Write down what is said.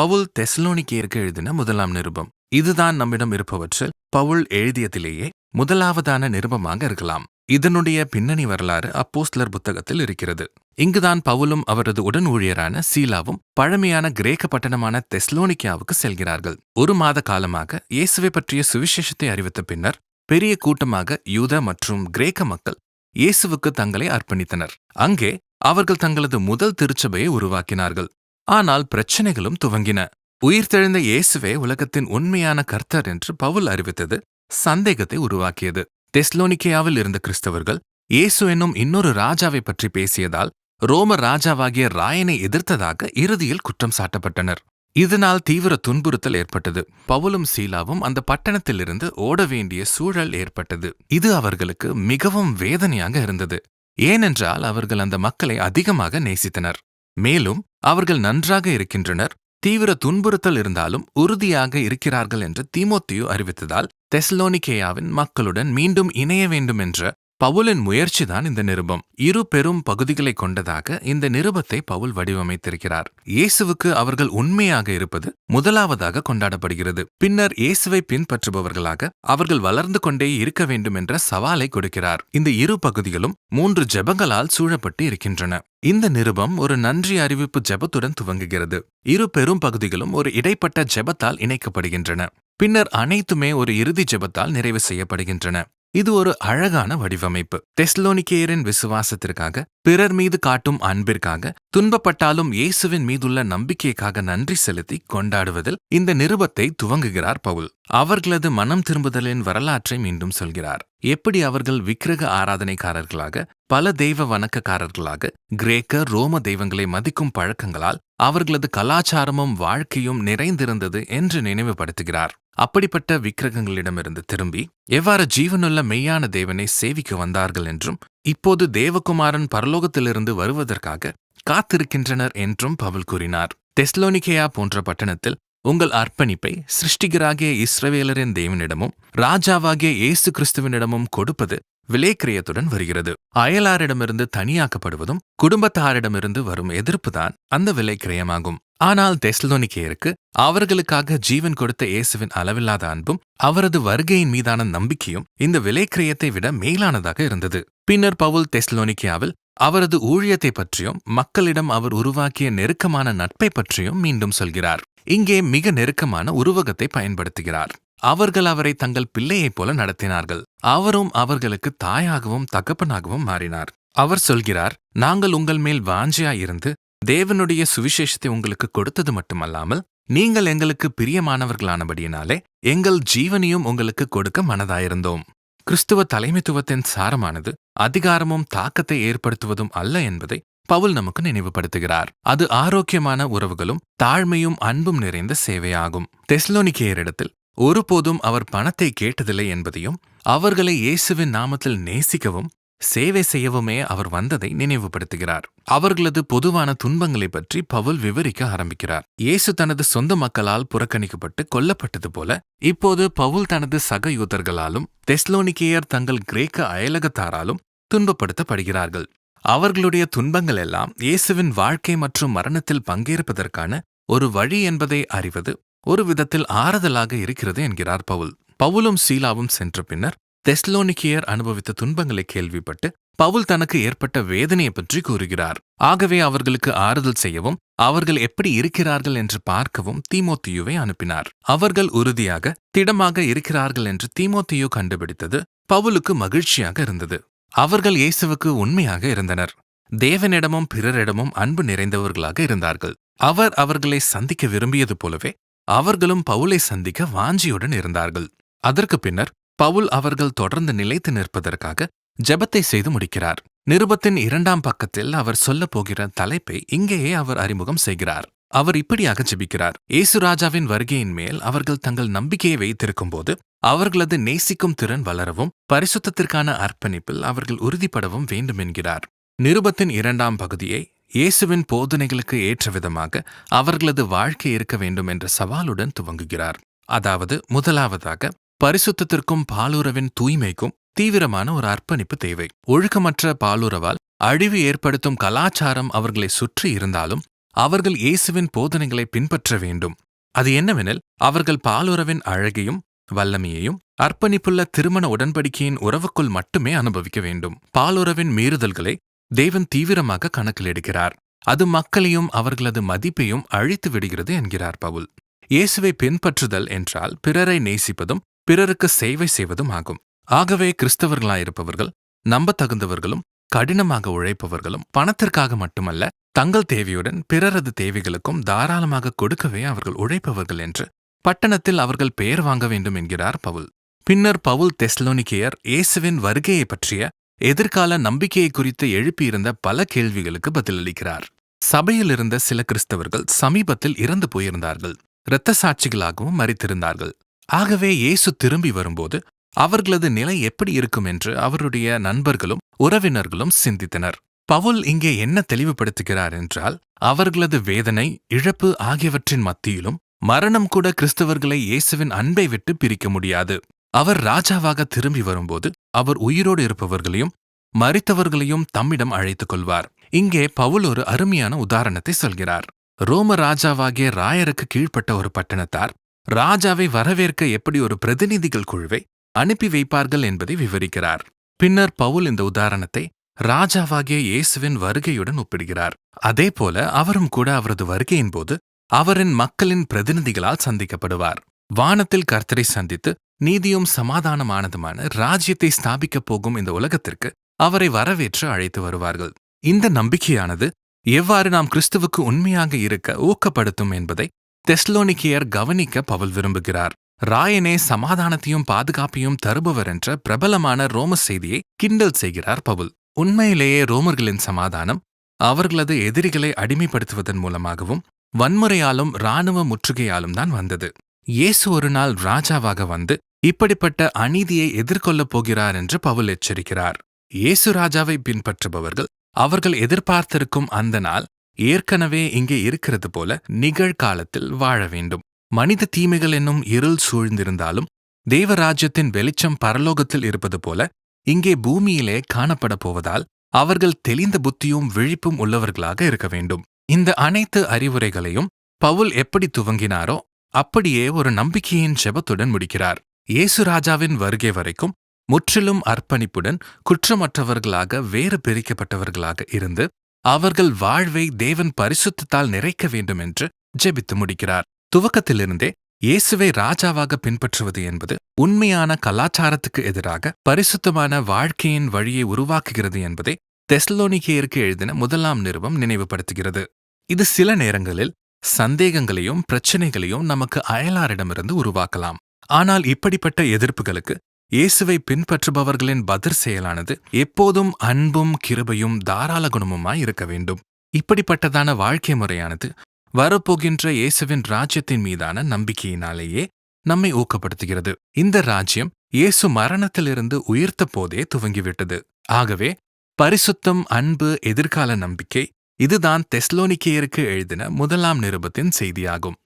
பவுல் தெசலோனிக்கேயருக்கு எழுதின முதலாம் நிருபம். இதுதான் நம்மிடம் இருப்பவற்றில் பவுல் எழுதியதிலேயே முதலாவதான நிருபமாக இருக்கலாம். இதனுடைய பின்னணி வரலாறு அப்போஸ்லர் புத்தகத்தில் இருக்கிறது. இங்குதான் பவுலும் அவரது உடன் ஊழியரான சீலாவும் பழமையான கிரேக்க பட்டணமான தெஸ்லோனிக்கியாவுக்கு செல்கிறார்கள். ஒரு மாத காலமாக இயேசுவை பற்றிய சுவிசேஷத்தை அறிவித்த பின்னர் பெரிய கூட்டமாக யூத மற்றும் கிரேக்க மக்கள் இயேசுவுக்கு தங்களை அர்ப்பணித்தனர். அங்கே அவர்கள் தங்களது முதல் திருச்சபையை உருவாக்கினார்கள். ஆனால் பிரச்சனைகளும் துவங்கின. உயிர்த்தெழுந்த இயேசுவே உலகத்தின் உண்மையான கர்த்தர் என்று பவுல் அறிவித்தது சந்தேகத்தை உருவாக்கியது. தெஸ்லோனிக்கேயாவில் இருந்த கிறிஸ்தவர்கள் இயேசு என்னும் இன்னொரு ராஜாவை பற்றி பேசியதால் ரோம ராஜாவாகிய ராயனை எதிர்த்ததாக இறுதியில் குற்றம் சாட்டப்பட்டனர். இதனால் தீவிர துன்புறுத்தல் ஏற்பட்டது. பவுலும் சீலாவும் அந்த பட்டணத்திலிருந்து ஓட வேண்டிய சூழல் ஏற்பட்டது. இது அவர்களுக்கு மிகவும் வேதனையாக இருந்தது. ஏனென்றால் அவர்கள் அந்த மக்களை அதிகமாக நேசித்தனர். மேலும் அவர்கள் நன்றாக இருக்கின்றனர். தீவிர துன்புறுத்தல் இருந்தாலும் உறுதியாக இருக்கிறார்கள் என்று தீமோத்தியு அறிவித்ததால் தெஸ்லோனிகேயாவின் மக்களுடன் மீண்டும் இணைய வேண்டும் என்ற பவுலின் முயற்சிதான் இந்த நிருபம். இரு பெரும் பகுதிகளை கொண்டதாக இந்த நிருபத்தை பவுல் வடிவமைத்திருக்கிறார். இயேசுவுக்கு அவர்கள் உண்மையாக இருப்பது முதலாவதாக கொண்டாடப்படுகிறது. பின்னர் இயேசுவை பின்பற்றுபவர்களாக அவர்கள் வளர்ந்து கொண்டே இருக்க வேண்டும் என்ற சவாலை கொடுக்கிறார். இந்த இரு பகுதிகளும் மூன்று ஜெபங்களால் சூழப்பட்டு இருக்கின்றன. இந்த நிருபம் ஒரு நன்றி அறிவிப்பு ஜெபத்துடன் துவங்குகிறது. இரு பெரும் பகுதிகளும் ஒரு இடைப்பட்ட ஜெபத்தால் இணைக்கப்படுகின்றன. பின்னர் அனைத்துமே ஒரு இறுதி ஜெபத்தால் நிறைவு செய்யப்படுகின்றன. இது ஒரு அழகான வடிவமைப்பு. தெஸ்லோனிக்கேயரின் விசுவாசத்திற்காக பிறர் மீது காட்டும் அன்பிற்காக துன்பப்பட்டாலும் இயேசுவின் மீதுள்ள நம்பிக்கைக்காக நன்றி செலுத்தி கொண்டாடுவதில் இந்த நிருபத்தை துவங்குகிறார் பவுல். அவர்களது மனம் திரும்புதலின் வரலாற்றை மீண்டும் சொல்கிறார். எப்படி அவர்கள் விக்கிரக ஆராதனைக்காரர்களாக பல தெய்வ வணக்கக்காரர்களாக கிரேக்க ரோம தெய்வங்களை மதிக்கும் பழக்கங்களால் அவர்களது கலாச்சாரமும் வாழ்க்கையும் நிறைந்திருந்தது என்று நினைவுபடுத்துகிறார். அப்படிப்பட்ட விக்கிரகங்களிடமிருந்து திரும்பி எவ்வாறு ஜீவனுள்ள மெய்யான தேவனை சேவிக்க வந்தார்கள் என்றும் இப்போது தேவகுமாரன் பரலோகத்திலிருந்து வருவதற்காக காத்திருக்கின்றனர் என்றும் பவுல் கூறினார். தெஸ்லோனிகேயா போன்ற பட்டணத்தில் உங்கள் அர்ப்பணிப்பை சிருஷ்டிகராகிய இஸ்ரவேலரின் தேவனிடமும் ராஜாவாகிய இயேசு கிறிஸ்துவனிடமும் கொடுப்பது விலைக்கிரயத்துடன் வருகிறது. அயலாரிடமிருந்து தனியாக்கப்படுவதும் குடும்பத்தாரிடமிருந்து வரும் எதிர்ப்புதான் அந்த விலைக்கிரயமாகும். ஆனால் தெஸ்லோனிக்கேயருக்கு அவர்களுக்காக ஜீவன் கொடுத்த இயேசுவின் அளவில்லாத அன்பும் அவரது வருகையின் மீதான நம்பிக்கையும் இந்த விலைக்கிரயத்தை விட மேலானதாக இருந்தது. பின்னர் பவுல் தெஸ்லோனிக்கியாவில் அவரது ஊழியத்தை பற்றியும் மக்களிடம் அவர் உருவாக்கிய நெருக்கமான நட்பை பற்றியும் மீண்டும் சொல்கிறார். இங்கே மிக நெருக்கமான உருவகத்தை பயன்படுத்துகிறார். அவர்கள் அவரை தங்கள் பிள்ளையைப் போல நடத்தினார்கள். அவரும் அவர்களுக்கு தாயாகவும் தகப்பனாகவும் மாறினார். அவர் சொல்கிறார் நாங்கள் உங்கள் மேல் வாஞ்சியாயிருந்து தேவனுடைய சுவிசேஷத்தை உங்களுக்கு கொடுத்தது மட்டுமல்லாமல் நீங்கள் எங்களுக்கு பிரியமானவர்களானபடியினாலே எங்கள் ஜீவனையும் உங்களுக்கு கொடுக்க மனதாயிருந்தோம். கிறிஸ்துவ தலைமைத்துவத்தின் சாரமானது அதிகாரமும் தாக்கத்தை ஏற்படுத்துவதும் அல்ல என்பதை பவுல் நமக்கு நினைவுபடுத்துகிறார். அது ஆரோக்கியமான உறவுகளும் தாழ்மையும் அன்பும் நிறைந்த சேவையாகும். தெஸ்லோனிக்கேயரிடத்தில் ஒருபோதும் அவர் பணத்தை கேட்டதில்லை என்பதையும் அவர்களை இயேசுவின் நாமத்தில் நேசிக்கவும் சேவை செய்யவுமே அவர் வந்ததை நினைவுபடுத்துகிறார். அவர்களது பொதுவான துன்பங்களை பற்றி பவுல் விவரிக்க ஆரம்பிக்கிறார். இயேசு தனது சொந்த மக்களால் புறக்கணிக்கப்பட்டு கொல்லப்பட்டது போல இப்போது பவுல் தனது சக யூதர்களாலும் தெஸ்லோனிக்கேயர் தங்கள் கிரேக்க அயலகத்தாராலும் துன்பப்படுத்தப்படுகிறார்கள். அவர்களுடைய துன்பங்கள் எல்லாம் இயேசுவின் வாழ்க்கை மற்றும் மரணத்தில் பங்கேற்பதற்கான ஒரு வழி என்பதை அறிவது ஒரு விதத்தில் ஆறுதலாக இருக்கிறது என்கிறார் பவுல். பவுலும் சீலாவும் சென்ற பின்னர் தெஸ்லோனிக்கியர் அனுபவித்த துன்பங்களை கேள்விப்பட்டு பவுல் தனக்கு ஏற்பட்ட வேதனையை பற்றி கூறுகிறார். ஆகவே அவர்களுக்கு ஆறுதல் செய்யவும் அவர்கள் எப்படி இருக்கிறார்கள் என்று பார்க்கவும் தீமோத்தியுவை அனுப்பினார். அவர்கள் உறுதியாக திடமாக இருக்கிறார்கள் என்று தீமோத்தியு கண்டுபிடித்தது பவுலுக்கு மகிழ்ச்சியாக இருந்தது. அவர்கள் இயேசுவுக்கு உண்மையாக இருந்தனர். தேவனிடமும் பிறரிடமும் அன்பு நிறைந்தவர்களாக இருந்தார்கள். அவர் அவர்களை சந்திக்க விரும்பியது போலவே அவர்களும் பவுலை சந்திக்க வாஞ்சியுடன் இருந்தார்கள். அதற்கு பின்னர் பவுல் அவர்கள் தொடர்ந்து நிலைத்து நிற்பதற்காக ஜெபத்தை செய்து முடிக்கிறார். நிருபத்தின் இரண்டாம் பக்கத்தில் அவர் சொல்லப் போகிற தலைப்பை இங்கேயே அவர் அறிமுகம் செய்கிறார். அவர் இப்படியாக ஜெபிக்கிறார். ஏசுராஜாவின் வருகையின் மேல் அவர்கள் தங்கள் நம்பிக்கையை வைத்திருக்கும்போது அவர்களது நேசிக்கும் திறன் வளரவும் பரிசுத்தத்திற்கான அர்ப்பணிப்பில் அவர்கள் உறுதிப்படவும் வேண்டும் என்கிறார் நிருபத்தின் இரண்டாம் பகுதியை இயேசுவின் போதனைகளுக்கு ஏற்ற விதமாக அவர்களது வாழ்க்கை இருக்க வேண்டும் என்ற சவாலுடன் துவங்குகிறார். அதாவது முதலாவதாக பரிசுத்தத்திற்கும் பாலுறவின் தூய்மைக்கும் தீவிரமான ஒரு அர்ப்பணிப்பு தேவை. ஒழுக்கமற்ற பாலுறவால் அழிவு ஏற்படுத்தும் கலாச்சாரம் அவர்களை சுற்றி இருந்தாலும் அவர்கள் இயேசுவின் போதனைகளை பின்பற்ற வேண்டும். அது என்னவெனில் அவர்கள் பாலுறவின் அழகையும் வல்லமையையும் அர்ப்பணிப்புள்ள திருமண உடன்படிக்கையின் உறவுக்குள் மட்டுமே அனுபவிக்க வேண்டும். பாலுறவின் மீறுதல்களை தேவன் தீவிரமாக கணக்கில் எடுக்கிறார் அது மக்களையும் அவர்களது மதிப்பையும் அழித்து விடுகிறது என்கிறார் பவுல். இயேசுவை பின்பற்றுதல் என்றால் பிறரை நேசிப்பதும் பிறருக்கு சேவை செய்வதும் ஆகும். ஆகவே கிறிஸ்தவர்களாயிருப்பவர்கள் நம்பத்தகுந்தவர்களும் கடினமாக உழைப்பவர்களும் பணத்திற்காக மட்டுமல்ல தங்கள் தேவையுடன் பிறரது தேவைகளுக்கும் தாராளமாக கொடுக்கவே அவர்கள் உழைப்பவர்கள் என்று பட்டணத்தில் அவர்கள் பெயர் வாங்க வேண்டும் என்கிறார் பவுல். பின்னர் பவுல் தெஸ்லோனிக்கேயர் இயேசுவின் வருகையை பற்றிய எதிர்கால நம்பிக்கையை குறித்து எழுப்பியிருந்த பல கேள்விகளுக்கு பதிலளிக்கிறார். சபையில் இருந்த சில கிறிஸ்தவர்கள் சமீபத்தில் இறந்து போயிருந்தார்கள். இரத்த சாட்சிகளாகவும் மறித்திருந்தார்கள் ஆகவே இயேசு திரும்பி வரும்போது அவர்களது நிலை எப்படி இருக்கும் என்று அவருடைய நண்பர்களும் உறவினர்களும் சிந்தித்தனர். பவுல் இங்கே என்ன தெளிவுபடுத்துகிறார் என்றால் அவர்களது வேதனை இழப்பு ஆகியவற்றின் மத்தியிலும் மரணம் கூட கிறிஸ்தவர்களை இயேசுவின் அன்பை விட்டு பிரிக்க முடியாது. அவர் ராஜாவாக திரும்பி வரும்போது அவர் உயிரோடு இருப்பவர்களையும் மறித்தவர்களையும் தம்மிடம் அழைத்துக் கொள்வார். இங்கே பவுல் ஒரு அருமையான உதாரணத்தை சொல்கிறார். ரோம ராஜாவாகிய ராயருக்கு கீழ்ப்பட்ட ஒரு பட்டணத்தார் ராஜாவை வரவேற்க எப்படி ஒரு பிரதிநிதிகள் குழுவை அனுப்பி வைப்பார்கள் என்பதை விவரிக்கிறார். பின்னர் பவுல் இந்த உதாரணத்தை ராஜாவாகிய இயேசுவின் வருகையுடன் ஒப்பிடுகிறார். அதேபோல அவரும் கூட அவரது வருகையின் போது அவரின் மக்களின் பிரதிநிதிகளால் சந்திக்கப்படுவார். வானத்தில் கர்த்தரை சந்தித்து நீதியும் சமாதானமானதுமான ராஜ்யத்தை ஸ்தாபிக்கப் போகும் இந்த உலகத்திற்கு அவரை வரவேற்று அழைத்து வருவார்கள். இந்த நம்பிக்கையானது எவ்வாறு நாம் கிறிஸ்துவுக்கு உண்மையாக இருக்க ஊக்கப்படுத்தும் என்பதை தெஸ்லோனிக்கியர் கவனிக்க பவுல் விரும்புகிறார். ராயனே சமாதானத்தையும் பாதுகாப்பையும் தருபவர் என்ற பிரபலமான ரோம செய்தியை கிண்டல் செய்கிறார் பவுல். உண்மையிலேயே ரோமர்களின் சமாதானம் அவர்களது எதிரிகளை அடிமைப்படுத்துவதன் மூலமாகவும் வன்முறையாலும் இராணுவ முற்றுகையாலும் தான் வந்தது. இயேசு ஒரு நாள் ராஜாவாக வந்து இப்படிப்பட்ட அநீதியை எதிர்கொள்ளப் போகிறார் என்று பவுல் எச்சரிக்கிறார். இயேசு ராஜாவை பின்பற்றுபவர்கள் அவர்கள் எதிர்பார்த்திருக்கும் அந்த நாள் ஏற்கனவே இங்கே இருக்கிறது போல நிகழ்காலத்தில் வாழ வேண்டும். மனித தீமைகள் என்னும் இருள் சூழ்ந்திருந்தாலும் தேவராஜ்யத்தின் வெளிச்சம் பரலோகத்தில் இருப்பது போல இங்கே பூமியிலே காணப்படப் போவதால் அவர்கள் தெளிந்த புத்தியும் விழிப்பும் உள்ளவர்களாக இருக்க வேண்டும். இந்த அனைத்து அறிவுரைகளையும் பவுல் எப்படி துவங்கினாரோ அப்படியே ஒரு நம்பிக்கையின் செபத்துடன் முடிக்கிறார். இயேசு ராஜாவின் வருகை வரைக்கும் முற்றிலும் அர்ப்பணிப்புடன் குற்றமற்றவர்களாக வேறு பிரிக்கப்பட்டவர்களாக இருந்து அவர்கள் வாழ்வை தேவன் பரிசுத்தத்தால் நிறைக்க வேண்டும் என்று ஜெபித்து முடிக்கிறார். துவக்கத்திலிருந்தே இயேசுவை ராஜாவாக பின்பற்றுவது என்பது உண்மையான கலாச்சாரத்துக்கு எதிராக பரிசுத்தமான வாழ்க்கையின் வழியை உருவாக்குகிறது என்பதை தெஸ்லோனிகேயருக்கு எழுதின முதலாம் நிருபம் நினைவுபடுத்துகிறது. இது சில நேரங்களில் சந்தேகங்களையும் பிரச்சினைகளையும் நமக்கு அயலாரிடமிருந்து உருவாக்கலாம். ஆனால் இப்படிப்பட்ட எதிர்ப்புகளுக்கு இயேசுவை பின்பற்றுபவர்களின் பதிர் செயலானது எப்போதும் அன்பும் கிருபையும் தாராள குணமுமாய் இருக்க வேண்டும். இப்படிப்பட்டதான வாழ்க்கை முறையானது வரப்போகின்ற இயேசுவின் ராஜ்யத்தின் மீதான நம்பிக்கையினாலேயே நம்மை ஊக்கப்படுத்துகிறது. இந்த ராஜ்யம் இயேசு மரணத்திலிருந்து உயிர்த்த போதே துவங்கிவிட்டது. ஆகவே பரிசுத்தம் அன்பு எதிர்கால நம்பிக்கை இதுதான் தெஸ்லோனிக்கேயருக்கு எழுதின முதலாம் நிருபத்தின் செய்தியாகும்.